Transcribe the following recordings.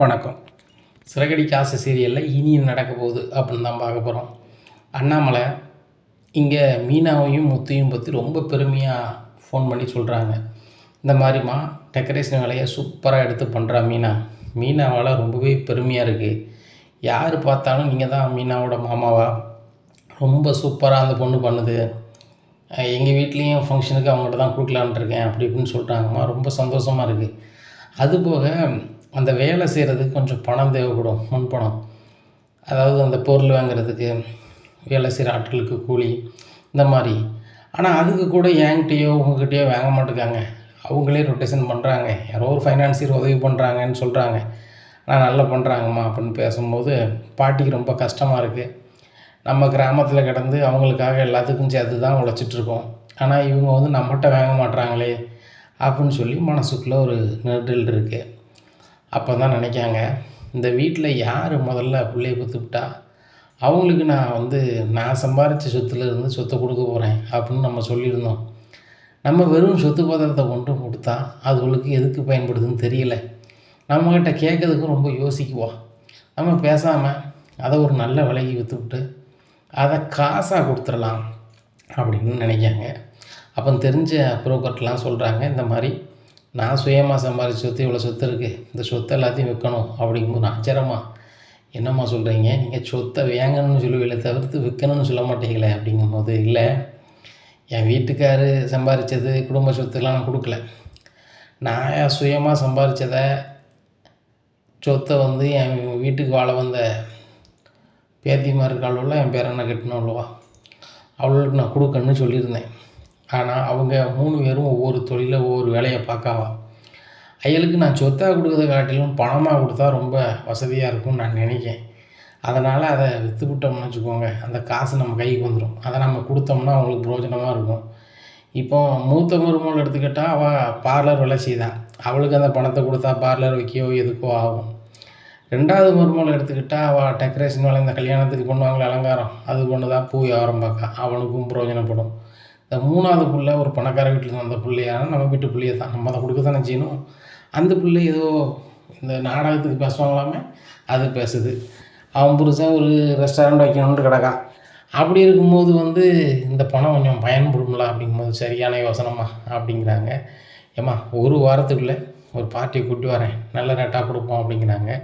வணக்கம். சிறகடி காசு சீரியலில் இனி நடக்க போகுது அப்படின்னு தான் பார்க்க போகிறோம் அண்ணாமலை இங்கே மீனாவையும் முத்தையும் பற்றி ரொம்ப பெருமையாக ஃபோன் பண்ணி சொல்கிறாங்க இந்த மாதிரிம்மா டெக்கரேஷன் வேலையை சூப்பராக எடுத்து பண்ணுறா மீனா. மீனாவால் ரொம்பவே பெருமையாக இருக்குது யார் பார்த்தாலும் நீங்கள் தான் மீனாவோட மாமாவா? ரொம்ப சூப்பராக அந்த பொண்ணு பண்ணுது. எங்கள் வீட்லேயும் ஃபங்க்ஷனுக்கு அவங்கள்ட்ட தான் கொடுக்கலான்ட்டு இருக்கேன் அப்படி இப்படின்னு சொல்கிறாங்கம்மா ரொம்ப சந்தோஷமாக இருக்குது அதுபோக அந்த வேலை செய்கிறதுக்கு கொஞ்சம் பணம் தேவைப்படும் முன்பணம். அதாவது அந்த பொருள் வாங்குறதுக்கு வேலை செய்கிற ஆட்களுக்கு கூலி இந்த மாதிரி. ஆனால் அதுக்கு கூட என்கிட்டயோ உங்ககிட்டயோ வாங்க மாட்டேங்காங்க. அவங்களே ரொட்டேஷன் பண்ணுறாங்க யாரோ ஒரு ஃபைனான்சியர் உதவி பண்ணுறாங்கன்னு சொல்கிறாங்க ஆனால் நல்லா பண்ணுறாங்கம்மா அப்படின்னு பேசும்போது பாட்டிக்கு ரொம்ப கஷ்டமாக இருக்குது நம்ம கிராமத்தில் கிடந்து அவங்களுக்காக எல்லாத்துக்கும் சேர்த்து தான் உழைச்சிட்ருக்கோம் ஆனால் இவங்க வந்து நம்மகிட்ட வாங்க மாட்டுறாங்களே அப்படின்னு சொல்லி மனசுக்குள்ளே ஒரு நெருடல் இருக்குது அப்போ தான் நினைக்காங்க இந்த வீட்டில் யார் முதல்ல பிள்ளைய பெற்றுக்கிட்டா அவங்களுக்கு நான் வந்து நான் சம்பாரித்த சொத்துல இருந்து சொத்தை கொடுக்க போகிறேன் அப்படின்னு நம்ம சொல்லியிருந்தோம். நம்ம வெறும் சொத்து பத்திரத்தை கொண்டு கொடுத்தா அதுகளுக்கு எதுக்கு பயன்படுதுன்னு தெரியல. நம்மக்கிட்ட கேட்கறதுக்கும் ரொம்ப யோசிக்குவோம் நம்ம பேசாமல் அதை ஒரு நல்ல விலைக்கு விற்றுவிட்டு அதை காசாக கொடுத்துடலாம் அப்படின்னு நினைக்காங்க அப்போ தெரிஞ்ச புரோக்கர்ட்டெலாம் சொல்கிறாங்க இந்த மாதிரி நான் சுயமாக சம்பாதிச்ச சொத்து இவ்வளோ சொத்து இருக்குது இந்த சொத்தை எல்லாத்தையும் விற்கணும் அப்படிங்கும்போது நான் ஆச்சரியமா என்னம்மா சொல்கிறீங்க நீங்கள் சொத்தை வேங்கணும்னு சொல்லுவீங்களே தவிர்த்து விற்கணும்னு சொல்ல மாட்டீங்களே அப்படிங்கும்போது இல்லை என் வீட்டுக்காரு சம்பாதிச்சது குடும்ப சொத்துலாம் நான் கொடுக்கல. நான் சுயமாக சம்பாதிச்சதை சொத்தை வந்து என் வீட்டுக்கு வாழ வந்த பேத்திமார் இருக்காளோல என் பேரனை கட்டணும் அல்லவா? அவளுக்கு நான் கொடுக்கணும்னு சொல்லியிருந்தேன். ஆனால் அவங்க மூணு பேரும் ஒவ்வொரு தொழிலை ஒவ்வொரு வேலையை பார்க்காவா? அயலுக்கு நான் சொத்தாக கொடுக்கறத காட்டிலும் பணமாக கொடுத்தா ரொம்ப வசதியாக இருக்கும்னு நான் நினைக்கேன் அதனால் அதை விற்றுவிட்டோம்னு வச்சுக்கோங்க. அந்த காசு நம்ம கைக்கு வந்துடும் அதை நம்ம கொடுத்தோம்னா அவங்களுக்கு பிரயோஜனமாக இருக்கும். இப்போ மூத்த மருமகள் எடுத்துக்கிட்டால் அவள் பார்லர் வேலை செய்தான் அவளுக்கு அந்த பணத்தை கொடுத்தா பார்லர் வைக்கவோ எதுக்கோ ஆகும். ரெண்டாவது மருமகளை எடுத்துக்கிட்டால் அவள் டெக்கரேஷன் வேலை இந்த கல்யாணத்துக்கு பண்ணுவாங்களே அலங்காரம். அது பண்ணுதா பூ வியாபாரம் பார்க்க. அவனுக்கும் பிரயோஜனப்படும் இந்த மூணாவது பிள்ளை ஒரு பணக்கார வீட்டில் இருந்த பிள்ளையான நம்ம வீட்டு பிள்ளைய தான். நம்ம அதை கொடுக்க தானே செய்யணும்? அந்த பிள்ளை ஏதோ இந்த நாடகத்துக்கு பேசுவாங்களாமே? அது பேசுது. அவன் புதுசாக ஒரு ரெஸ்டாரண்ட் வைக்கணுன்ட்டு கிடக்கான். அப்படி இருக்கும்போது வந்து இந்த பணம் கொஞ்சம் பயன்படும்ல அப்படிங்கும்போது சரியான யோசனமா அப்படிங்கிறாங்க. ஏம்மா ஒரு வாரத்துக்குள்ளே ஒரு பார்ட்டியை கூட்டி வரேன். நல்ல ரேட்டாக கொடுப்போம் அப்படிங்கிறாங்க.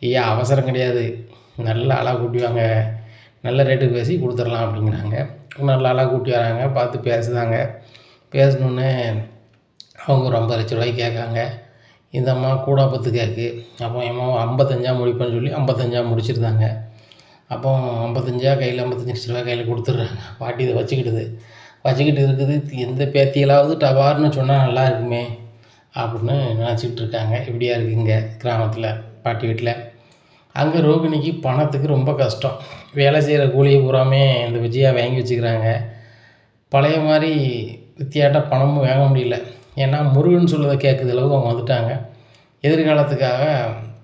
ஐயா அவசரம் கிடையாது. நல்ல ஆளாக கூட்டி வாங்க. நல்ல ரேட்டுக்கு பேசி கொடுத்துடலாம் அப்படிங்கிறாங்க. நல்லா அழகாக கூட்டி வராங்க பார்த்து பேசுதாங்க. பேசினோன்னே அவங்க ஒரு ஐம்பது லட்ச ரூபாய்க்கு கேட்காங்க. இந்த அம்மா கூட பத்து கேட்கு அப்போ எம்மா ஐம்பத்தஞ்சா முடிப்பேன்னு சொல்லி ஐம்பத்தஞ்சா முடிச்சிருந்தாங்க. அப்போ ஐம்பத்தஞ்சா கையில் ஐம்பத்தஞ்சு லட்ச ரூபா கையில் கொடுத்துட்றாங்க. பாட்டி இதை வச்சுக்கிட்டுது. வச்சுக்கிட்டு இருக்குது எந்த பேத்தியலாவது டவார்னு சொன்னால் நல்லா இருக்குமே அப்படின்னு நினச்சிக்கிட்டு இருக்காங்க. இப்படியா இருக்குங்க கிராமத்தில் பாட்டி வீட்டில். அங்கே ரோகிணிக்கு பணத்துக்கு ரொம்ப கஷ்டம். வேலை செய்கிற கூலியை பூராமே இந்த விஜயா வாங்கி வச்சுக்கிறாங்க. பழைய மாதிரி வித்தியாட்ட பணமும் வாங்க முடியல. ஏன்னா முருகன் சொல்லுறதை கேட்குற அளவுக்கு அவங்க வந்துட்டாங்க. எதிர்காலத்துக்காக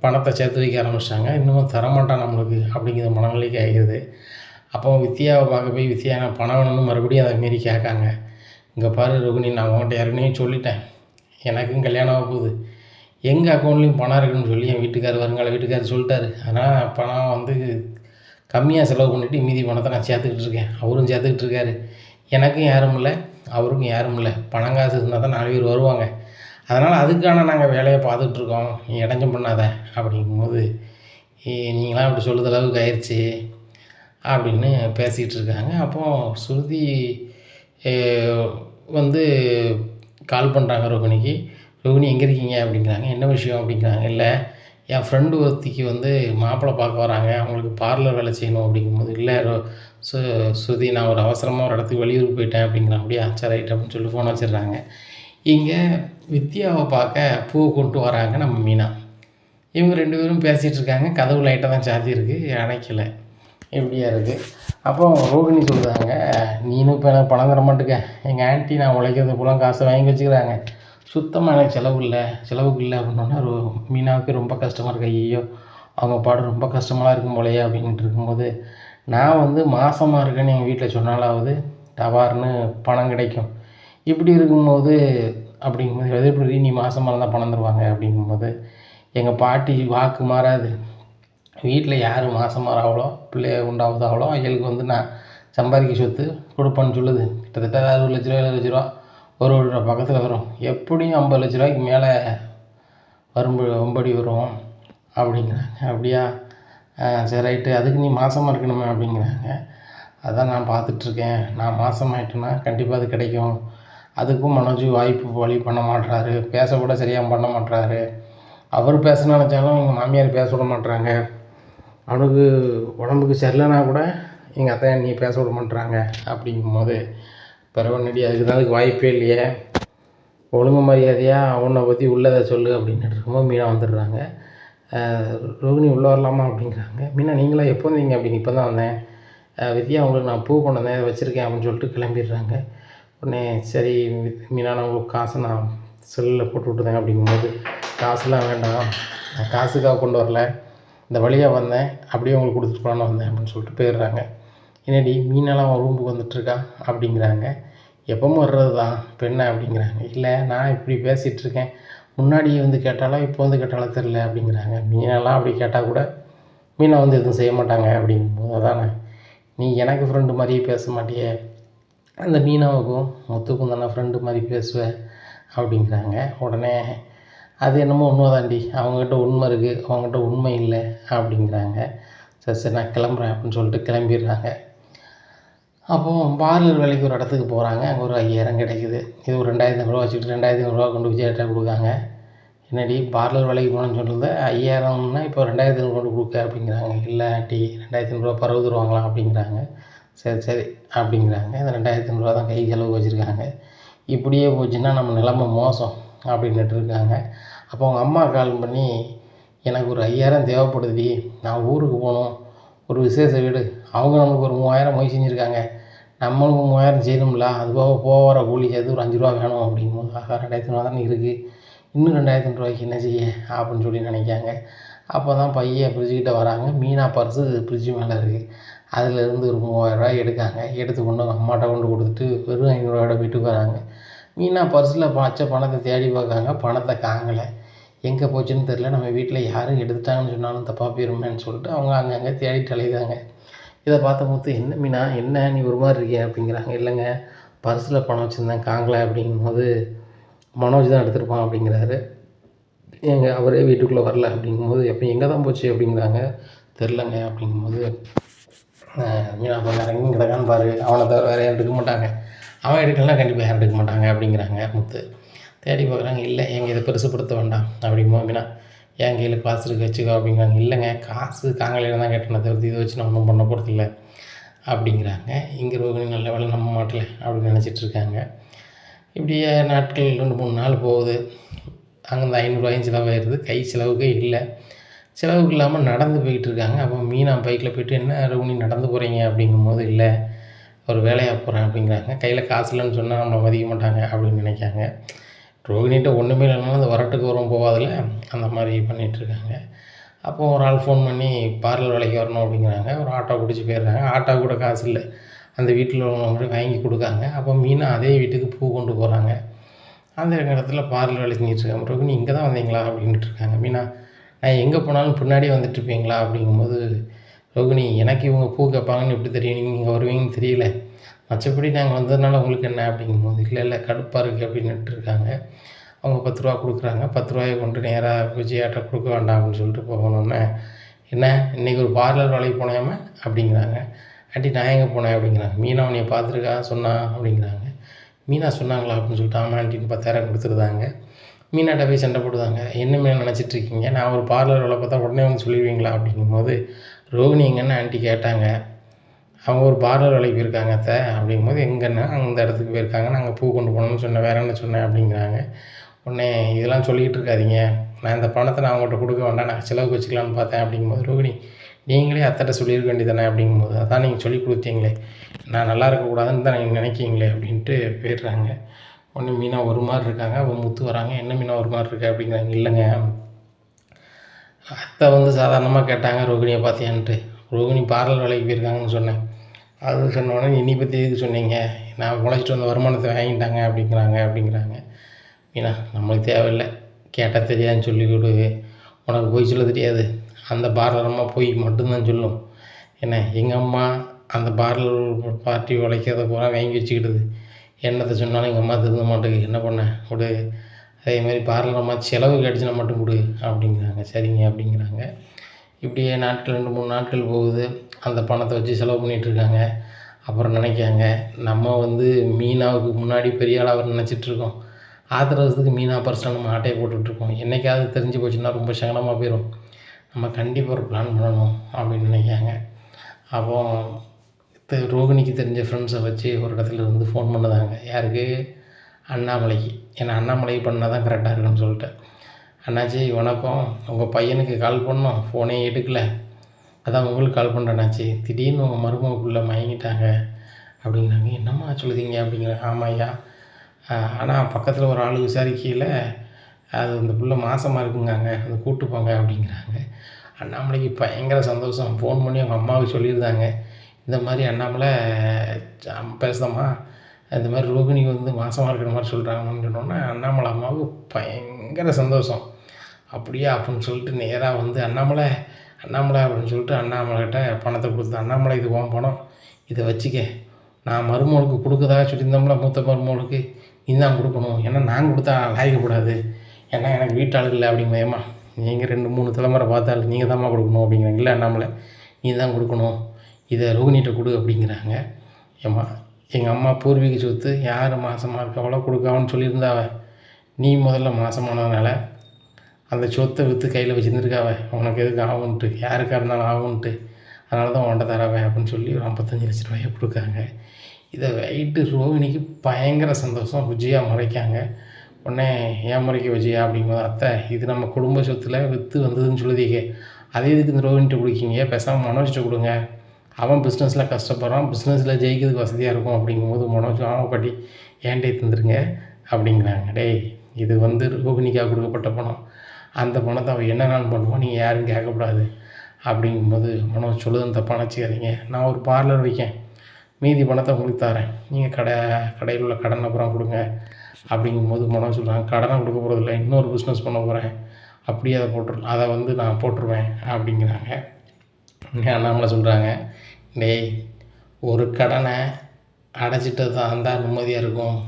பணத்தை சேர்த்து வைக்க ஆரம்பிச்சிட்டாங்க. இன்னமும் தரமாட்டான் நம்மளுக்கு அப்படிங்கிற மனநிலைக்கு ஆகிடுது. அப்போ வித்தியாவை பார்க்க போய் வித்தியா நான் பணம் வேணும்னு மறுபடியும் அதை மாரி கேட்காங்க. இங்கே பாரு ரோகிணி நான் உங்கள்கிட்ட ஏற்கனவே சொல்லிட்டேன். எனக்கும் கல்யாணம் ஆக போகுது. எங்கள் அக்கௌண்ட்லேயும் பணம் இருக்குன்னு சொல்லி என் வீட்டுக்கார் வருங்கால வீட்டுக்கார் சொல்லிட்டாரு. ஆனால் பணம் வந்து கம்மியாக செலவு பண்ணிவிட்டு மீதி பணத்தை நான் சேர்த்துக்கிட்டு இருக்கேன். அவரும் சேர்த்துக்கிட்டு இருக்காரு. எனக்கும் யாரும் இல்லை அவருக்கும் யாரும் இல்லை. பணம் காசு இருந்தால் தான் நாலு பேர் வருவாங்க. அதனால் அதுக்கான நாங்கள் வேலையை பார்த்துட்ருக்கோம் நீ இடைஞ்சம் பண்ணாத அப்படிங்கும்போது நீங்களாம் இப்படி சொல்லுற அளவுக்கு ஆயிடுச்சு அப்படின்னு பேசிகிட்டு இருக்காங்க. அப்போது ஸ்ருதி வந்து கால் பண்ணுறாங்க ரோகிணிக்கு. ரோகிணி எங்கே இருக்கீங்க? அப்படிங்கிறாங்க. என்ன விஷயம்? அப்படிங்கிறாங்க. இல்லை என் ஃப்ரெண்டு ஒருத்திக்கு வந்து மாப்பிள்ளை பார்க்க வராங்க. அவங்களுக்கு பார்லர் வேலை செய்யணும் அப்படிங்கும்போது இல்லை சு ஸ்ருதி நான் ஒரு அவசரமாக ஒரு இடத்துக்கு வெளியூர் போயிட்டேன் அப்படிங்கிற அப்படியே ஆச்சா ரைட் அப்படின்னு சொல்லி ஃபோன் வச்சிடுறாங்க. இங்கே வித்யாவை பார்க்க பூவை கொண்டு வராங்க நம்ம மீனா. இவங்க ரெண்டு பேரும் பேசிகிட்டு இருக்காங்க. கதவு லைட்டாக தான் சாத்தியிருக்கு அணைக்கலை. இப்படியா இருக்குது அப்போ ரோகிணி சொல்கிறாங்க நீனும் இப்போ எனக்கு பணம் தர மாட்டுக்க. எங்கள் ஆண்டி நான் உழைக்கிறது போல காசை வாங்கி வச்சுக்கிறாங்க. சுத்தமாக எனக்கு செலவு இல்லை செலவுக்கு இல்லை அப்படின்னோடனே ரோ மீனாவுக்கு ரொம்ப கஷ்டமாக இருக்கு. ஐயோ அவங்க பாடு ரொம்ப கஷ்டமாக இருக்கும் போலையே அப்படின்ட்டு இருக்கும்போது நான் வந்து மாதமாக இருக்கேன்னு எங்கள் வீட்டில் சொன்னாலாவது டவார்னு பணம் கிடைக்கும். இப்படி இருக்கும்போது அப்படிங்கும்போது எதிர்ப்பு நீ மாதமாக இருந்தால் பணம் தருவாங்க. அப்படிங்கும்போது எங்கள் பாட்டி வாக்கு மாறாது. வீட்டில் யார் மாதம் மாறாவளோ பிள்ளைய உண்டாவதாவளோ அவளுக்கு வந்து நான் சம்பாதிக்க சொத்து கொடுப்பேன்னு சொல்லுது. கிட்டத்தட்ட அறுபது லட்ச ரூபா எழுபது லட்ச ரூபா ஒரு ஒரு பக்கத்தில் வரும். எப்படியும் ஐம்பது லட்ச ரூபாய்க்கு மேலே வரும்பு வரும்படி வரும் அப்படிங்கிறாங்க. அப்படியா? சரி ரைட்டு. அதுக்கு நீ மாதமாக இருக்கணுமே அப்படிங்கிறாங்க. அதான் நான் பார்த்துட்ருக்கேன். நான் மாதமாயிட்டேன்னா கண்டிப்பாக அது கிடைக்கும். அதுக்கும் மனோஜ் வாய்ப்பு வழி பண்ண மாட்றாரு. பேச கூட சரியாக பண்ண மாட்டுறாரு அவர் பேச நினச்சாலும் எங்கள் மாமியார் பேச விட மாட்டுறாங்க அவனுக்கு உடம்புக்கு சரியில்லைனா கூட எங்கள் அத்தை நீ பேச விட மாட்டுறாங்க அப்படிங்கும்போது பிறகு அதுக்கு தான் அதுக்கு வாய்ப்பே இல்லையே. ஒழுங்கு மரியாதையாக அவனை பற்றி உள்ளதை சொல்லு அப்படின்னு இருக்கும்போது மீனா வந்துடுறாங்க. ரோகிணி உள்ளே வரலாமா அப்படிங்கிறாங்க. மீனா நீங்களா எப்போ வந்தீங்க? அப்படின்னு இப்போ தான் வந்தேன். வித்யா உங்களுக்கு நான் பூ கொண்டு வந்தேன் வச்சுருக்கேன் அப்படின்னு சொல்லிட்டு கிளம்பிடுறாங்க. உடனே சரி வித்- மீனா நான் உங்களுக்கு காசை நான் செல்லில் போட்டு விட்டுதேன் அப்படிங்கும்போது காசுலாம் வேண்டாம். நான் காசுக்காக கொண்டு வரல. இந்த வழியாக வந்தேன். அப்படியே உங்களுக்கு கொடுத்துட்டு போலான்னு வந்தேன் அப்படின்னு சொல்லிட்டு போயிடுறாங்க. என்னடி மீனெல்லாம் உன் ரூமுக்கு வந்துட்டுருக்கா? அப்படிங்கிறாங்க. எப்பவும் வர்றது தான் பெண்ணை? அப்படிங்கிறாங்க. இல்லை நான் இப்படி பேசிகிட்ருக்கேன் முன்னாடியே முன்னாடி வந்து கேட்டாலோ இப்போ வந்து கேட்டாலோ தெரில அப்படிங்கிறாங்க. மீனெல்லாம் அப்படி கேட்டால் கூட மீனை வந்து எதுவும் செய்ய மாட்டாங்க அப்படிங்கும்போது அதானே நீ எனக்கு ஃப்ரெண்டு மாதிரியே பேச மாட்டியே. அந்த மீனாவுக்கும் முத்துக்கும் தானே ஃப்ரெண்டு மாதிரி பேசுவ? அப்படிங்கிறாங்க. உடனே அது என்னமோ உண்மைதாண்டி அவங்ககிட்ட உண்மை இருக்குது அவங்ககிட்ட உண்மை இல்லை. அப்படிங்கிறாங்க. சரி சரி நான் கிளம்புறேன் அப்படின்னு சொல்லிட்டு கிளம்பிடுறாங்க. அப்போது பார்லர் வேலைக்கு ஒரு இடத்துக்கு போகிறாங்க அங்கே ஒரு ஐயாயிரம் கிடைக்குது. இது ஒரு ரெண்டாயிரத்தி ஐநூறுரூவா வச்சுக்கிட்டு ரெண்டாயிரத்தி ஐநூறுரூவா கொண்டு விஜய்கிட்ட கொடுக்காங்க. என்னடி பார்லர் வேலைக்கு போகணும்னு சொல்லியிருந்த ஐயாயிரம்னா இப்போ ரெண்டாயிரத்தி ஐநூறு கொண்டு கொடுக்க அப்படிங்கிறாங்க. இல்லை ஆண்டி ரெண்டாயிரத்தி ஐநூறுரூவா பரவு தருவாங்களாம் அப்படிங்கிறாங்க. சரி சரி அப்படிங்கிறாங்க. இந்த ரெண்டாயிரத்தி ஐநூறுரூவா தான் கை செலவு வச்சுருக்காங்க. இப்படியே போச்சுன்னா நம்ம நிலமை மோசம் அப்படின்னுட்டு இருக்காங்க. அப்போ அவங்க அம்மா கால் பண்ணி எனக்கு ஒரு ஐயாயிரம் தேவைப்படுதுடி. நான் ஊருக்கு போகணும். ஒரு விசேஷ வீடு. அவங்க நமக்கு ஒரு மூவாயிரம் மொய் செஞ்சுருக்காங்க. நம்மளுக்கும் மூவாயிரம் செய்யணும்ல. அது போக போகிற கூலி சேர்த்து ஒரு அஞ்சு ரூபா வேணும் அப்படிங்கும்போது ஆஹா ரெண்டாயிரத்தி ரூபா தானே இருக்குது இன்னும் ரெண்டாயிரத்தி ரூபாய்க்கு என்ன செய்ய? அப்படின்னு சொல்லி நினைக்காங்க. அப்போ தான் பையன் ஃப்ரிட்ஜுக்கிட்ட வராங்க. மீனா பர்ஸு ஃப்ரிட்ஜு மேலே இருக்குது அதிலேருந்து ஒரு மூவாயிரரூவா எடுக்காங்க. எடுத்து கொண்டு அம்மாட்ட கொண்டு கொடுத்துட்டு வெறும் ஐநூறுரூவாயோட வீட்டுக்கு வராங்க. மீனா பர்ஸில் வச்ச பணத்தை தேடி பார்க்காங்க. பணத்தை காங்கலை. எங்கே போச்சுன்னு தெரில நம்ம வீட்டில் யாரும் எடுத்துட்டாங்கன்னு சொன்னாலும் தப்பாக போயிருமேன்னு சொல்லிட்டு அவங்க அங்கங்கே தேடிட்டு அலையுதாங்க இதை பார்த்த முத்து என்ன மீனா என்ன நீ ஒரு மாதிரி இருக்கிய அப்படிங்கிறாங்க. இல்லைங்க பர்ஸில் பணம் வச்சுருந்தேன் காங்கலை அப்படிங்கும்போது மனோஜ் தான் எடுத்திருப்பான் அப்படிங்கிறாரு. எங்கள் அவரே வீட்டுக்குள்ளே வரல அப்படிங்கும்போது எப்போ எங்கே தான் போச்சு? அப்படிங்கிறாங்க. தெரிலங்க அப்படிங்கும்போது மீனா கொஞ்சம் இறங்கி கிடக்கான்னு பாரு. அவனை தவிர வேறு யாரும் எடுக்க மாட்டாங்க. அவன் எடுக்கலாம் கண்டிப்பாக யாரும் எடுக்க மாட்டாங்க அப்படிங்கிறாங்க முத்து. தேடி பார்க்குறாங்க இல்லை எங்கள் இதை பெருசுப்படுத்த வேண்டாம் அப்படிங்கும்போது மீனா என் கையில் காசு இருக்கு? வச்சுக்கோ அப்படிங்கிறாங்க. இல்லைங்க காசு காங்கலையில் தான் கேட்டேன் தவிர்த்து இதை வச்சு நான் ஒன்றும் பண்ண போகிறதில்ல அப்படிங்கிறாங்க. இங்கே ரோகிணி நல்ல வேலை நம்ப மாட்டல அப்படின்னு நினச்சிட்டு இருக்காங்க. இப்படியே நாட்கள் ரெண்டு மூணு நாள் போகுது. அங்கே இந்த ஐநூறுரூவாயும் செலவாயிடுது கை செலவுக்கே இல்லை. செலவுக்கு இல்லாமல் நடந்து போயிட்டு இருக்காங்க. அப்போ மீனா பைக்கில் போயிட்டு என்ன ரோகிணி நடந்து போகிறீங்க அப்படிங்கும்போது இல்லை ஒரு வேலையாக போகிறேன் அப்படிங்கிறாங்க. கையில் காசு இல்லைன்னு சொன்னால் நம்மளை மதிக்க மாட்டாங்க அப்படின்னு நினைக்காங்க. ரோகிணிகிட்ட ஒன்றுமே இல்லைனாலும் அந்த வரட்டுக்கு வரும் போகாதில்ல? அந்த மாதிரி பண்ணிகிட்ருக்காங்க அப்போ ஒரு ஆள் ஃபோன் பண்ணி பார்லர் வேலைக்கு வரணும் அப்படிங்கிறாங்க. ஒரு ஆட்டோ பிடிச்சி போயிடுறாங்க. ஆட்டோ கூட காசு இல்லை. அந்த வீட்டில் உள்ளவங்க வாங்கி கொடுக்காங்க. அப்போ மீனா அதே வீட்டுக்கு பூ கொண்டு போகிறாங்க அந்த இடத்துல பார்லர் வேலை செஞ்சுட்டு இருக்காங்க. ரோகிணி இங்கே தான் வந்தீங்களா? அப்படின்ட்டு இருக்காங்க. மீனா நான் எங்கே போனாலும் பின்னாடியே வந்துட்டு இருப்பீங்களா? அப்படிங்கும்போது ரோகிணி எனக்கு இவங்க பூ கேட்பாங்கன்னு எப்படி தெரியும்? நீங்கள் வருவீங்கன்னு தெரியல. மற்றபடி நாங்கள் வந்ததுனால உங்களுக்கு என்ன அப்படிங்கும்போது இல்லை இல்லை கடுப்பாக இருக்குது அப்படின்னுட்டு இருக்காங்க அவங்க பத்து ரூபா கொடுக்குறாங்க. பத்து ரூபாயை கொண்டு நேராக விஜயாட்ட கொடுக்க வேண்டாம் அப்படின்னு சொல்லிட்டு போகணுன்னே என்ன? இன்றைக்கி ஒரு பார்லர் வேலைக்கு போனேமே? அப்படிங்கிறாங்க. ஆண்டி நான் எங்கே போனேன்? அப்படிங்கிறாங்க. மீனா உன்னைய பார்த்துருக்கா? சொன்னா அப்படிங்கிறாங்க. மீனா சொன்னாங்களா? அப்படின்னு சொல்லிட்டு ஆமாம் ஆண்டின்னு பத்தாயிரம் கொடுத்துருந்தாங்க. மீனாட்ட போய் சண்டை போடுதாங்க என்ன மீனா நினச்சிட்டு இருக்கீங்க நான் ஒரு பார்லர் வேலை பார்த்தா உடனே வந்து சொல்லிடுவீங்களா? அப்படிங்கும்போது ரோகிணி எங்கன்னு ஆண்டி கேட்டாங்க. அவங்க ஒரு பார்லர் வேலைக்கு போயிருக்காங்க அத்தை. அப்படிங்கும்போது எங்கன்னா அந்த இடத்துக்கு போயிருக்காங்க. நாங்கள் பூ கொண்டு போனோம்னு சொன்னேன். வேற என்ன சொன்னேன்? அப்படிங்கிறாங்க. உடனே இதெல்லாம் சொல்லிக்கிட்டு இருக்காதீங்க. நான் இந்த பணத்தை நான் அவங்கள்ட்ட கொடுக்க வேண்டாம். நான் செலவுக்கு வச்சுக்கலாம்னு பார்த்தேன். அப்படிங்கும்போது ரோகிணி நீங்களே அத்தட்ட சொல்லியிருக்க வேண்டியதானே அப்படிங்கும்போது அதான் நீங்கள் சொல்லி கொடுத்தீங்களே. நான் நல்லா இருக்கக்கூடாதுன்னு தான் நீங்கள் நினைக்கிங்களே? அப்படின்ட்டு போயிடுறாங்க. ஒன்று மீனா ஒரு மாதிரி இருக்காங்க. அவங்க முத்து வராங்க. என்ன மீனா ஒரு மாதிரி இருக்கு? அப்படிங்கிறாங்க. இல்லைங்க. அத்தை வந்து சாதாரணமாக கேட்டாங்க ரோகிணியை பார்த்தியான்ட்டு. ரோகிணி பார்லர் வேலைக்கு போயிருக்காங்கன்னு சொன்னேன். அது சொன்னோடனே இனி பற்றி எதுக்கு சொன்னீங்க? நான் உழைச்சிட்டு வந்த வருமானத்தை வாங்கிட்டாங்க அப்படிங்கிறாங்க அப்படிங்கிறாங்க. மீனா நம்மளுக்கு தேவையில்லை. கேட்டால் தெரியாதுன்னு சொல்லி கொடு. உனக்கு போய் சொல்ல தெரியாது. அந்த பார்லர் அம்மா போய் மட்டும்தான் சொல்லும். என்ன எங்கள் அம்மா அந்த பார்லர் பார்ட்டி உழைக்கிறத பூரா வாங்கி வச்சுக்கிடுது என்னத்தை சொன்னாலும் எங்கள் அம்மா திருந்த மாட்டேங்குது என்ன பண்ண? கொடு. அதே மாதிரி பார்லர் அம்மா செலவு கிடச்சினா மட்டும் கொடு அப்படிங்கிறாங்க. சரிங்க அப்படிங்கிறாங்க. இப்படியே நாட்கள் ரெண்டு மூணு நாட்கள் போகுது. அந்த பணத்தை வச்சு செலவு பண்ணிகிட்ருக்காங்க அப்புறம் நினைக்காங்க நம்ம வந்து மீனாவுக்கு முன்னாடி பெரிய ஆளாக நினச்சிட்ருக்கோம் ஆத்திரத்துக்கு மீனா பர்சனல் நம்ம ஆட்டையை போட்டுட்ருக்கோம் என்றைக்காவது தெரிஞ்சு போச்சுன்னா ரொம்ப சங்கடமாக போயிடும் நம்ம கண்டிப்பாக ஒரு பிளான் பண்ணணும் அப்படின்னு நினைக்காங்க அப்போ ரோகிணிக்கு தெரிஞ்ச ஃப்ரெண்ட்ஸை வச்சு ஒரு இடத்துல இருந்து ஃபோன் பண்ணுதாங்க. யாருக்கு? அண்ணாமலைக்கு. ஏன்னா அண்ணாமலைக்கு பண்ணால் தான் கரெக்டாக இருக்குன்னு சொல்லிட்டு. அண்ணாச்சி வணக்கம். உங்கள் பையனுக்கு கால் பண்ணோம். ஃபோனே எடுக்கல. அதான் உங்களுக்கு கால் பண்ணுறேன் திடீர்னு உங்கள் மருமகுள்ள மயங்கிட்டாங்க. அப்படிங்கிறாங்க என்னம்மா சொல்லுதீங்க? அப்படிங்கிற ஆமாம் ஐயா. ஆனால் பக்கத்தில் ஒரு ஆள் விசாரிக்கையில் அது அந்த பிள்ளை மாசமாக இருக்குங்காங்க. அதை கூட்டு போங்க அப்படிங்கிறாங்க. அண்ணாமலைக்கு பயங்கர சந்தோஷம். ஃபோன் பண்ணி அவங்க அம்மாவுக்கு சொல்லியிருந்தாங்க. இந்த மாதிரி அண்ணாமலை ஜாம் பேசுதம்மா இந்த மாதிரி ரோகிணி வந்து மாசமாக இருக்கிற மாதிரி சொல்கிறாங்கன்னு சொன்னோன்னே அண்ணாமலை அம்மாவுக்கு பயங்கர சந்தோஷம். அப்படியா அப்படின்னு சொல்லிட்டு நேராக வந்து அண்ணாமலை அண்ணாமலை அப்படின்னு சொல்லிட்டு அண்ணாமலைகிட்ட பணத்தை கொடுத்து அண்ணாமலை இது உன் பணம். இதை வச்சுக்க. நான் மருமகளுக்கு கொடுக்கறதா சொல்லியிருந்தோம்ல மூத்த மருமகளுக்கு. நீ தான் கொடுக்கணும். ஏன்னா நான் கொடுத்தா லாய்க்கக்கூடாது ஏன்னா எனக்கு வீட்டாளர் இல்லை அப்படிங்கம்மா நீங்கள் ரெண்டு மூணு தலைமுறை பார்த்தாலும் நீங்கள் தான்மா கொடுக்கணும் அப்படிங்கிறாங்க. இல்லை அண்ணாமலை நீ தான் கொடுக்கணும். இதை ரோகிணிகிட்ட கொடு அப்படிங்கிறாங்க. ஏம்மா எங்கள் அம்மா பூர்வீக சொத்து யார் மாதமாக இருக்கவளோ கொடுக்காமன்னு சொல்லியிருந்தாவ. நீ முதல்ல மாதமானதுனால அந்த சொத்தை விற்று கையில் வச்சுருந்துருக்காவ. உனக்கு எதுக்கு ஆகுன்ட்டு யாருக்காக இருந்தாலும் ஆகுன்ட்டு அதனால தான் உன்ட்ட தரவே அப்படின்னு சொல்லி ஒரு ஐம்பத்தஞ்சு லட்ச ரூபாயை கொடுக்காங்க. இதை வைட்டு ரோகிணிக்கு பயங்கர சந்தோஷம். விஜயா முறைக்காங்க. உடனே ஏன் முறைக்க விஜயா? அப்படிங்கும்போது அத்தை இது நம்ம குடும்ப சொத்தில் விற்று வந்ததுன்னு சொல்லுதீங்க. அதே இதுக்கு இந்த ரோகிணிட்ட கொடுக்கீங்க? பேசாமல் மனோஜ்கிட்ட கொடுங்க. அவன் பிஸ்னஸில் கஷ்டப்படுறான். பிஸ்னஸில் ஜெயிக்கிறதுக்கு வசதியாக இருக்கும். அப்படிங்கும்போது மனோஜ் ஆமாம் பாட்டி ஏன்டே தந்துருங்க? அப்படிங்கிறாங்க. டேய் இது வந்து ரோஹிணிக்காக கொடுக்கப்பட்ட பணம். அந்த பணத்தை அவன் என்ன நாள் பண்ணுவான் நீங்கள் யாரும் கேட்கக்கூடாது. அப்படிங்கும்போது மனோஜ் சொல்லுதுன்னு தப்பாக நினச்சிக்காதீங்க. நான் ஒரு பார்லர் வைக்கேன். மீதி பணத்தை உங்களுக்கு தரேன். நீங்கள் கடை கடையில் உள்ள கடன் அப்புறம் கொடுங்க. அப்படிங்கும்போது மனோஜ் சொல்கிறாங்க கடனை கொடுக்க போகிறதில்ல இன்னொரு பிஸ்னஸ் பண்ண போகிறேன் அப்படியே அதை போட்டுரு அதை வந்து நான் போட்டுருவேன். அப்படிங்கிறாங்க. அண்ணாமலை சொல்கிறாங்க டேய் ஒரு கடனை அடைச்சிட்டு தான் தான் நிம்மதியாக இருக்கும்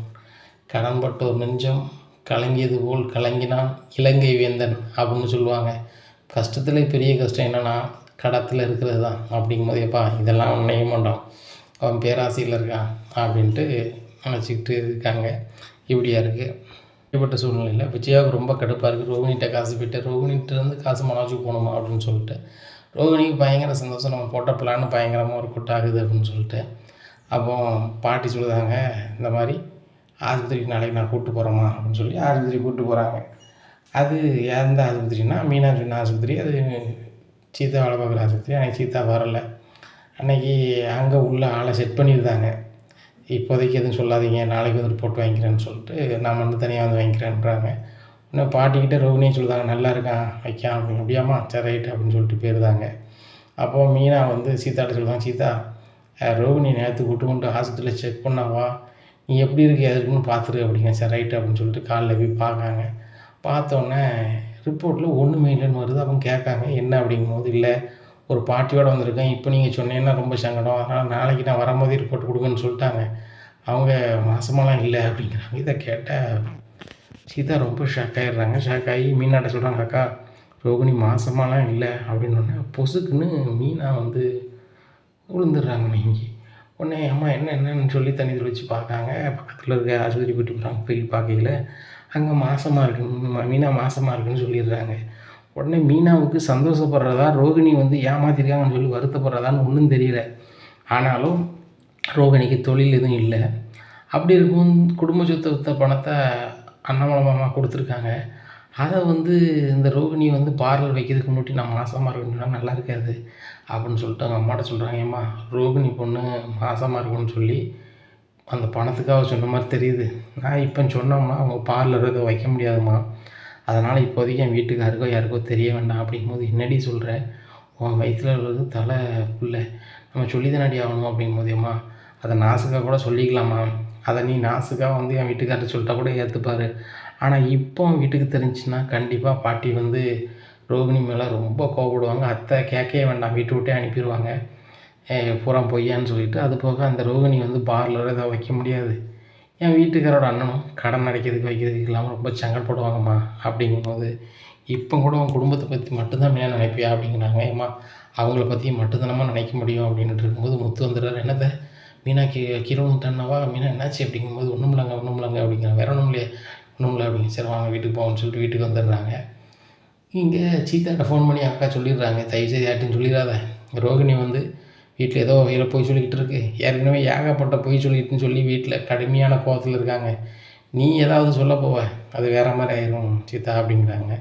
கடன்பட்டோர் நெஞ்சம் கலங்கியது போல் கலங்கினான் இலங்கை வேந்தன் அப்படின்னு சொல்லுவாங்க. கஷ்டத்தில் பெரிய கஷ்டம் என்னென்னா கடத்தில் இருக்கிறது தான் அப்படிங்கும்போது எப்பா இதெல்லாம் அவன் நினைக்க மாட்டான் அவன் பேராசையில் இருக்கான் அப்படின்ட்டு நினச்சிக்கிட்டு இருக்காங்க. இப்படியா இருக்குது இப்படிப்பட்ட சூழ்நிலையில் விஜயாவுக்கு ரொம்ப கடுப்பாக இருக்குது ரோகிணிகிட்ட காசு போயிட்டு ரோகிணிகிட்ட காசு மனோஜுக்கு போகணுமா? அப்படின்னு சொல்லிட்டு. ரோகிணிக்கு பயங்கர சந்தோஷம். நம்ம போட்ட பிளான் பயங்கரமாக ஒரு குட்டாகுது அப்படின்னு சொல்லிட்டு. அப்போ பாட்டி சொல்லுதாங்க இந்த மாதிரி ஆஸ்பத்திரிக்கு நாளைக்கு நான் கூப்பிட்டு போகிறோமா அப்படின்னு சொல்லி ஆஸ்பத்திரி கூப்பிட்டு போகிறாங்க அது எந்த ஆஸ்பத்திரினா மீனா சொன்ன ஆஸ்பத்திரி. அது சீதா வேலை பார்க்குற ஆஸ்பத்திரி. அன்றைக்கி சீதா வரல. அன்னைக்கு அங்கே உள்ள ஆளை செட் பண்ணியிருந்தாங்க. இப்போதைக்கு எதுவும் சொல்லாதீங்க நாளைக்கு வந்து போட்டு வாங்கிக்கிறேன்னு சொல்லிட்டு நான் வந்து தனியாக வந்து வாங்கிக்கிறேன்றாங்க. இன்னும் பாட்டிக்கிட்ட ரோகிணியும் சொல்லுதாங்க நல்லா இருக்கான் வைக்கான் அப்படின்னு அப்படியாம்மா சரி ரைட் அப்படின்னு சொல்லிட்டு போயிருந்தாங்க. அப்போது மீனா வந்து சீதாட்ட சொல்லுவாங்க சீதா அஹ், ரோகிணி நேற்று கூட்டு கொண்டு ஹாஸ்பிட்டலில் செக் பண்ணாவா? நீ எப்படி இருக்கு எதுக்குன்னு பார்த்துரு அப்படிங்க. சார் ரைட் அப்படின்னு சொல்லிட்டு காலைல போய் பார்க்காங்க. பார்த்தோன்னே ரிப்போர்ட்டில் ஒன்றுமே இல்லைன்னு வருது. அவங்க கேட்காங்க என்ன அப்படிங்கும்போது இல்லை ஒரு பாட்டியோடு வந்திருக்கேன். இப்போ நீங்கள் சொன்னீங்கன்னா ரொம்ப சங்கடம். அதனால் நாளைக்கு நான் வரும்போதே ரிப்போர்ட் கொடுங்கன்னு சொல்லிட்டாங்க. அவங்க மாதமெல்லாம் இல்லை அப்படிங்கிறாங்க. இதை கேட்டால் சீதா ரொம்ப ஷாக் ஆகிடுறாங்க ஷாக் ஆகி மீனாட்ட சொல்கிறாங்க அக்கா ரோகிணி மாசமாலாம் இல்லை அப்படின்னு பொசுக்குன்னு மீனா வந்து விழுந்துடுறாங்க மயங்கி. உடனே அம்மா என்ன என்னன்னு சொல்லி தண்ணி வச்சு பார்க்காங்க. பக்கத்தில் இருக்க ஆஸ்பத்திரி போயிட்டு போகிறாங்க போய் பார்க்கல அங்கே மாசமாக இருக்கு. மீனா மாசமாக இருக்குன்னு சொல்லிடுறாங்க. உடனே மீனாவுக்கு சந்தோஷப்படுறதா ரோகிணி வந்து ஏமாத்திருக்காங்கன்னு சொல்லி வருத்தப்படுறதான்னு ஒன்றும் தெரியல. ஆனாலும் ரோகிணிக்கு தொழில் எதுவும் இல்லை. அப்படி இருக்கும் குடும்ப சொத்து பணத்தை அண்ணாமலை மாமா கொடுத்துருக்காங்க. அதை வந்து இந்த ரோகிணி வந்து பார்லர் வைக்கிறதுக்கு முன்னாடி நான் மாசமாக இருக்கணும்னா நல்லா இருக்காது. அப்படின்னு சொல்லிட்டு அவங்க அம்மாட்ட சொல்கிறாங்க ஏம்மா ரோகிணி பொண்ணு மாசமாக இருக்கும்னு சொல்லி அந்த பணத்துக்காக சொன்ன மாதிரி தெரியுது. நான் இப்போ சொன்னோம்னா அவங்க பார்லர் எதுவும் வைக்க முடியாதும்மா. அதனால் இப்போதைக்கு என் வீட்டுக்காருக்கோ யாருக்கோ தெரிய வேண்டாம். அப்படிங்கும்போது என்னடி சொல்கிறேன் உன் வயிற்றில் உள்ளது தலை புள்ள நம்ம சொல்லி தானடி ஆகணும். அப்படிங்கும்போது அம்மா அதை நாசுக்காக கூட சொல்லிக்கலாமா அதை நீ நாசுக்காக வந்து என் வீட்டுக்கார்ட்ட சொல்லிட்டா கூட ஏற்றுப்பார் ஆனால் இப்போ வீட்டுக்கு தெரிஞ்சுன்னா கண்டிப்பாக பாட்டி வந்து ரோகிணி மேலே ரொம்ப கோவப்படுவாங்க. அத்தை கேட்கவே வேண்டாம் வீட்டு விட்டே அனுப்பிடுவாங்க பூரா பொய்யான்னு சொல்லிட்டு. அது போக அந்த ரோகிணி வந்து பார்லர் எதாவது வைக்க முடியாது. என் வீட்டுக்காரோட அண்ணனும் கடன் அடைக்கிறதுக்கு வைக்கிறதுக்கு இல்லாமல் ரொம்ப சங்கடப்படுவாங்கம்மா அப்படிங்கும்போது இப்போ கூட உன் குடும்பத்தை பற்றி மட்டும்தான் ஏன் நினைப்பியா அப்படிங்கிறாங்க. ஏம்மா அவங்கள பற்றி மட்டும்தானம்மா நினைக்க முடியும் அப்படின்ட்டு இருக்கும்போது முத்து வந்துடுறாரு. என்னத்தை? மீனா கி கீழே டன்னவா மீனா என்னாச்சு அப்படிங்கும்போது ஒன்றும் இல்லைங்க ஒன்றும் இல்லைங்க அப்படிங்கிற வேற ஒன்றும் இல்லையே. ஒன்றும் அப்படின்னு அப்படிங்க சரி வாங்க வீட்டுக்கு போவோம்னு சொல்லிட்டு வீட்டுக்கு வந்துடுறாங்க. இங்கே சீத்தாட்ட ஃபோன் பண்ணி அக்கா சொல்லிடுறாங்க தயவுசெய்து யார்ட்டையும் சொல்லிடாத. ரோகிணி வந்து வீட்டில் ஏதோ வகையில் போய் சொல்லிக்கிட்டு இருக்கு. ஏற்கனவே ஏகப்பட்ட பொய் சொல்லிட்டுன்னு சொல்லி வீட்டில் கடுமையான கோவத்தில் இருக்காங்க. நீ ஏதாவது சொல்ல போவ அது வேறு மாதிரி ஆயிரும் சீதா அப்படிங்கிறாங்க.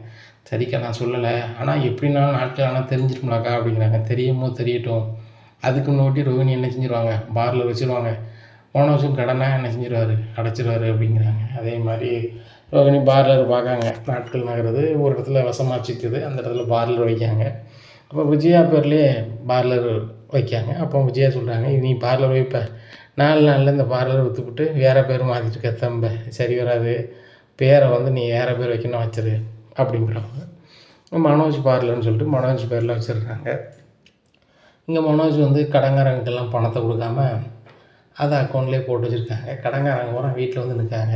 சரிக்கா நான் சொல்லலை. ஆனால் எப்படினாலும் நாட்கள் ஆனால் தெரிஞ்சிருக்கலாக்கா அப்படிங்கிறாங்க. தெரியுமோ தெரியட்டும். அதுக்கு முன்னாடி ரோகிணி என்ன செஞ்சிருவாங்க? பார்ல வச்சுருவாங்க. போன வருஷம் கடனை என்ன செஞ்சிருவாரு? அடைச்சிருவாரு அப்படிங்கிறாங்க. அதே மாதிரி ரோகிணி பார்லர் பார்க்காங்க. நாட்கள் நகருது. ஒரு இடத்துல வசமாச்சிக்குது அந்த இடத்துல பார்லர் வைக்காங்க. அப்போ விஜயா பேர்லேயே பார்லர் வைக்காங்க. அப்போ விஜயா சொல்கிறாங்க நீ பார்லர் வைப்ப. நாலு நாளில் இந்த பார்லர் விற்றுப்புட்டு வேறு பேர் மாற்றிட்டு இருக்க தம்ப. சரி வராது. பேரை வந்து நீ வேறு பேர் வைக்கணும் வச்சிரு. அப்படிங்கிறாங்க மனோஜ் பார்லர்னு சொல்லிட்டு மனோஜ் பேரில் வச்சிடுறாங்க இங்கே மனோஜ் வந்து கடங்காரங்கிட்டலாம் பணத்தை கொடுக்காம அதை அக்கௌண்ட்லேயே போட்டு வச்சுருக்காங்க. கடங்காரங்க பூரா வீட்டில் வந்து நிற்காங்க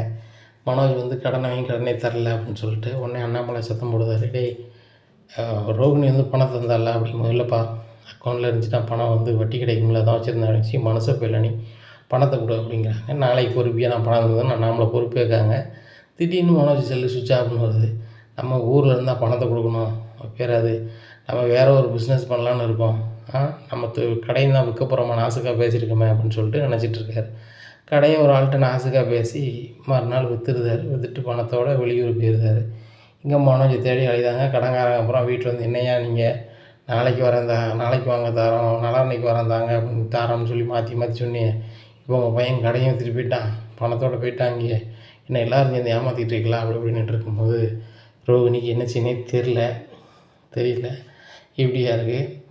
மனோஜ் வந்து கடனை வாங்கி கடனே தரல அப்படின்னு சொல்லிட்டு உடனே அண்ணாமலை சத்தம் போடுதாரு டேய் ரோகிணி வந்து பணம் தந்தால அப்படிங்கும்போது இல்லைப்பா அக்கௌண்ட்டில் இருந்துச்சுன்னா பணம் வந்து வட்டி கிடைக்கும்ல தான் வச்சுருந்தேன். வச்சு மனசை போயில நீ பணத்தை கொடு அப்படிங்கிறாங்க. நாளைக்கு பொறுப்பியாக நான் பணம் தந்ததுன்னு அண்ணாமலை பொறுப்பேற்காங்க திடீர்னு மனோஜ் செல்லு சுவிட்ச் ஆஃப்னு வருது. நம்ம ஊரில் இருந்தால் பணத்தை கொடுக்கணும். பேராது நம்ம வேறு ஒரு பிஸ்னஸ் பண்ணலான்னு இருக்கோம். நம்ம தொ- கடையை தான் விற்க போகிறோமா நாசுக்காக பேசியிருக்கோமே அப்படின்னு சொல்லிட்டு நினச்சிட்டு இருக்காரு. கடையை ஒரு ஆள்கிட்ட நாசுக்காக பேசி மறுநாள் விற்றுருதாரு விற்றுட்டு பணத்தோடு வெளியூர் போயிருந்தார். இங்கே மனோஜ் தேடி அழிதாங்க கடங்காரங்க அப்புறம் வீட்டில் வந்து என்னையா நீங்கள் நாளைக்கு வரேன் தா நாளைக்கு வாங்க தரோம். நாளான்னைக்கு வரேன் தாங்க அப்படின்னு தாரோம்னு சொல்லி மாற்றி மாற்றி சொன்னேன் இப்போ உங்கள் பையன் கடையும் திருப்பிட்டான் போயிட்டான். பணத்தோட போயிட்டாங்க என்ன எல்லாரும் சேர்ந்து ஏமாற்றிட்டு இருக்கலாம் அப்படி அப்படின்ட்டு இருக்கும்போது ரோகிணிக்கு என்ன செய்யனே தெரில தெரியல. இப்படியா இருக்குது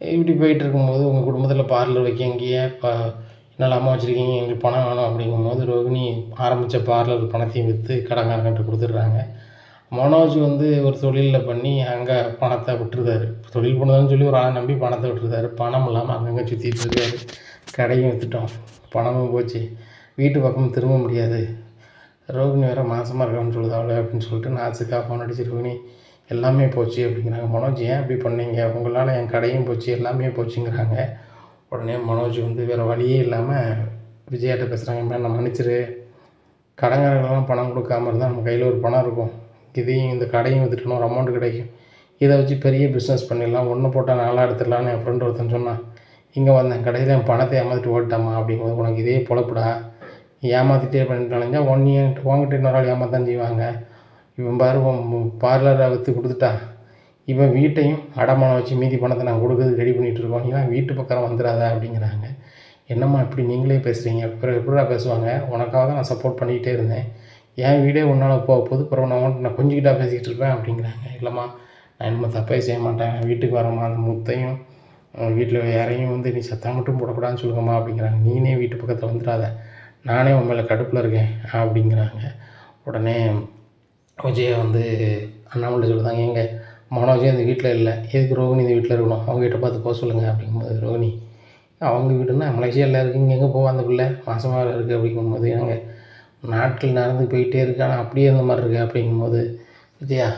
இப்படி போயிட்டு இருக்கும்போது உங்கள் குடும்பத்தில் பார்லர் வைக்க இப்போ என்னால் அம்மா வச்சுருக்கீங்க எங்களுக்கு பணம் வேணும் அப்படிங்கும்போது ரோகிணி ஆரம்பித்த பார்லர் பணத்தையும் விற்று கடங்காரங்கிட்ட கொடுத்துட்றாங்க. மனோஜ் வந்து ஒரு தொழிலில் பண்ணி அங்கே பணத்தை விட்டுருந்தாரு தொழில் பண்ணதான்னு சொல்லி ஒரு ஆளை நம்பி பணத்தை விட்டுருந்தாரு பணம் இல்லாமல் அங்கங்கே சுற்றிட்டு இருக்காரு. கடையும் விற்றுட்டோம் பணமும் போச்சு. வீட்டு பக்கம் திரும்ப முடியாது. ரோகிணி வேறு மாதமாக இருக்கான்னு சொல்லுது அவளை அப்படின்னு சொல்லிட்டு நாசுக்காக ஃபோன் அடிச்சு ரோகிணி எல்லாமே போச்சு அப்படிங்கிறாங்க. மனோஜ் ஏன் அப்படி பண்ணீங்க? உங்களால் என் கடையும் போச்சு எல்லாமே போச்சுங்கிறாங்க. உடனே மனோஜ் வந்து வேறு வழியே இல்லாமல் விஜயாட்ட பேசுகிறாங்க மேடம் மன்னிச்சிரு. கடங்காரங்களெலாம் பணம் கொடுக்காம இருந்தால் நம்ம கையில் ஒரு பணம் இருக்கும். இதையும் இந்த கடையும் விற்றுட்டோம் ஒரு அமௌண்ட் கிடைக்கும். இதை வச்சு பெரிய பிஸ்னஸ் பண்ணிடலாம். ஒன்று போட்டால் நாளாக எடுத்துடலான்னு என் ஃப்ரெண்ட் ஒருத்தன் சொன்னான். இங்கே வந்தேன். கடையில் என் பணத்தை ஏமாற்றிட்டு ஓட்டாமா அப்படிங்கும்போது உனக்கு இதே பொழப்புடா. ஏமாற்றிட்டே பண்ணிட்டாலுங்க ஒன் இயர் உங்ககிட்ட இன்னொரு ஆள் ஏமாத்தான் செய்வாங்க. இவன் பாரு பார்லரை விற்று கொடுத்துட்டா. இவன் வீட்டையும் அடமானம் வச்சு மீதி பணத்தை நான் கொடுக்குறது ரெடி பண்ணிகிட்டு இருக்கோம். நீலாம் வீட்டு பக்கம் வந்துடாத அப்படிங்கிறாங்க. என்னம்மா இப்படி நீங்களே பேசுகிறீங்க அப்புறம் எப்படிடா பேசுவாங்க? உனக்காக தான் நான் சப்போர்ட் பண்ணிக்கிட்டே இருந்தேன். என் வீடே உன்னால் போக போது பிறகு நான் உன்கிட்ட நான் கொஞ்சிக்கிட்டா பேசிக்கிட்டு இருப்பேன் அப்படிங்கிறாங்க. இல்லைம்மா நான் இனிமேல் தப்பே செய்ய மாட்டேன். வீட்டுக்கு வரமா அந்த முத்தையும் வீட்டில் யாரையும் வந்து நீ சத்தம் மட்டும் போடக்கூடாதுன்னு சொல்லுங்கம்மா அப்படிங்கிறாங்க. நீனே வீட்டு பக்கத்தில் வந்துடாத. நானே உன் மேலே கடுப்பில் இருக்கேன் அப்படிங்கிறாங்க. உடனே விஜயா வந்து அண்ணாமலை சொல்லுதாங்க எங்கள் மனோஜே இந்த வீட்டில் இல்லை. எதுக்கு ரோகிணி இந்த வீட்டில் இருக்கணும்? அவங்க வீட்டை பார்த்து போக சொல்லுங்கள் அப்படிங்கும்போது ரோகிணி அவங்க வீடுன்னா மலேசியாவில் இருக்குது இங்கே எங்கே போவா அந்த பிள்ளை? மாசமாக இருக்குது அப்படிங்கும்போது ஏங்க நாட்டில் நடந்து போயிட்டே இருக்கு. ஆனால் அப்படியே இருந்த மாதிரி இருக்கு அப்படிங்கும்போது விஜயா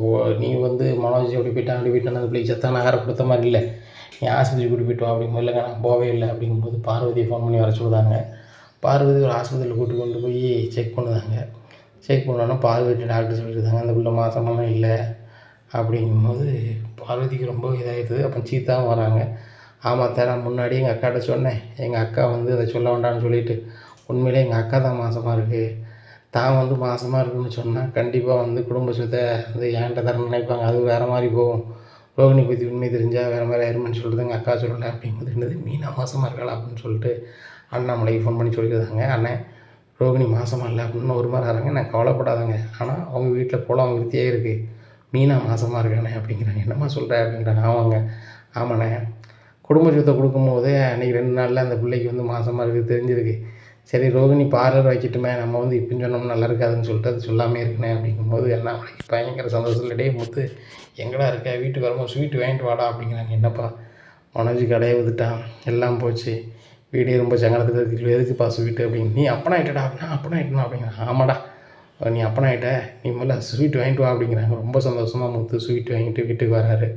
ஓ நீ வந்து மனோஜ் எப்படி போயிட்டான் அப்படி போயிட்டான் அந்த பிள்ளைக்கு சத்தான ஆகாரம் கொடுத்த மாதிரி இல்லை. நீ ஆஸ்பத்திரி கூட்டி போயிட்டு வா அப்படிங்கும்போது இல்லைங்க நான் போகவே இல்லை அப்படிங்கும்போது பார்வதியை ஃபோன் பண்ணி வர சொல்லுதாங்க. பார்வதி ஒரு ஆஸ்பத்திரியில் கூட்டி கொண்டு போய் செக் பண்ணுதாங்க. செக் பண்ணோன்னா பார்வதி டாக்டர் சொல்லியிருந்தாங்க அந்த பிள்ளை மாதமெல்லாம் இல்லை. அப்படிங்கும்போது பார்வதிக்கு ரொம்ப இதாகிடுது அப்புறம் சீத்தாவும் வராங்க. ஆமாம் தரேன் நான் முன்னாடி எங்கள் அக்காட்ட சொன்னேன். எங்கள் அக்கா வந்து அதை சொல்ல வேண்டாம்னு சொல்லிட்டு உண்மையிலே எங்கள் அக்கா தான் மாதமாக இருக்குது தான் வந்து மாசமாக இருக்குன்னு சொன்னால் கண்டிப்பாக வந்து குடும்ப சொத்தை வந்து என்கிட்ட தர நினைப்பாங்க. அது வேறு மாதிரி போகும். ரோகிணி பற்றி உண்மை தெரிஞ்சால் வேறு மாதிரி ஆயிருமென்னு சொல்லிட்டு எங்கள் அக்கா சொல்லலை. அப்படிங்கிறது என்னது மீனா மாசமாக இருக்கலாம் அப்படின்னு சொல்லிட்டு அண்ணாமலைக்கு ஃபோன் பண்ணி சொல்லியிருந்தாங்க அண்ணன் ரோகிணி மாதமாக இல்லை அப்படின்னு ஒரு மாதிரி ஆகிறாங்க நான் கவலைப்படாதங்க. ஆனால் அவங்க வீட்டில் குளம் விருத்தியே இருக்குது மீனா மாதமாக இருக்கானே அப்படிங்கிறாங்க. என்னம்மா சொல்கிற அப்படிங்கிறாங்க ஆமாங்க. ஆமாண்ணே. குடும்ப சொத்தை கொடுக்கும்போதே அன்றைக்கி ரெண்டு நாளில் அந்த பிள்ளைக்கு வந்து மாதமாக இருக்குது தெரிஞ்சிருக்கு. சரி ரோகிணி பார்லர் வைக்கட்டுமே. நம்ம வந்து இப்போ சொன்னோம்னா நல்லா இருக்காதுன்னு சொல்லிட்டு அது சொல்லாமே இருக்கனே அப்படிங்கும்போது என்ன அவனுக்கு பயங்கர சந்தோஷத்தில் டே முத்து எங்கடா இருக்க? வீட்டுக்கு வரும்போது ஸ்வீட் வாங்கிட்டு வாடா அப்படிங்கிறாங்க. என்னப்பா? மனோஜ் கடையை விட்டுட்டான் எல்லாம் போச்சு. வீடே ரொம்ப சங்கடத்தில் இருக்கு. எதுக்குப்பா ஸ்வீட்டு அப்படின்னு. நீ அப்பனாயிட்டடா அப்படின்னா அப்பனா அப்பனாயிட்டா அப்படிங்கிறான். ஆமாடா. நீ அப்பனாயிட்ட நீ முதல்ல ஸ்வீட் வாங்கிட்டு வா அப்படிங்கிறாங்க. ரொம்ப சந்தோஷமாக முத்து ஸ்வீட் வாங்கிட்டு வீட்டுக்கு வராரு.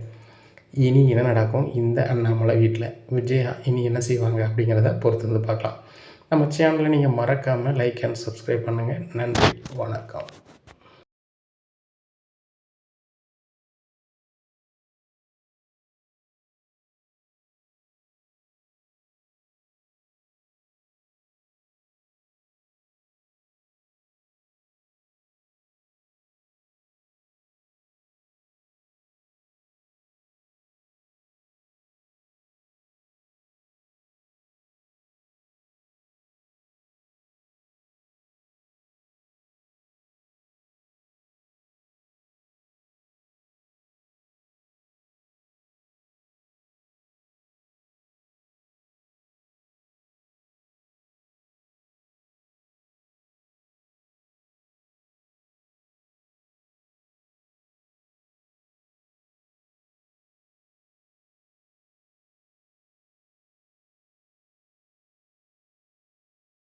இனி என்ன நடக்கும்? இந்த அண்ணாமலை வீட்டில் விஜயா இனி என்ன செய்வாங்க அப்படிங்கிறத பொறுத்து வந்து பார்க்கலாம். நம்ம சேனலை நீங்கள் மறக்காமல் லைக் அண்ட் சப்ஸ்கிரைப் பண்ணுங்கள் நன்றி. வணக்கம்.